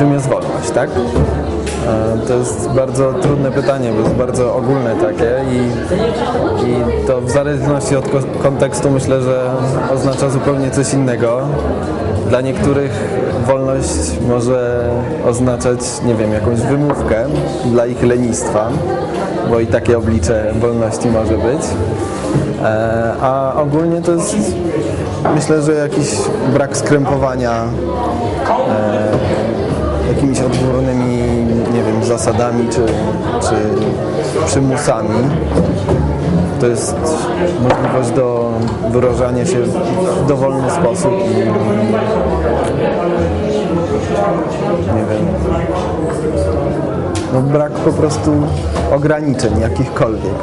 czym jest wolność, tak? E, To jest bardzo trudne pytanie, bo jest bardzo ogólne takie i, i to w zależności od ko- kontekstu myślę, że oznacza zupełnie coś innego. Dla niektórych wolność może oznaczać, nie wiem, jakąś wymówkę dla ich lenistwa, bo i takie oblicze wolności może być. E, A ogólnie to jest myślę, że jakiś brak skrępowania zasadami czy, czy przymusami. To jest możliwość do wyrażania się w dowolny sposób i nie wiem, no brak po prostu ograniczeń jakichkolwiek.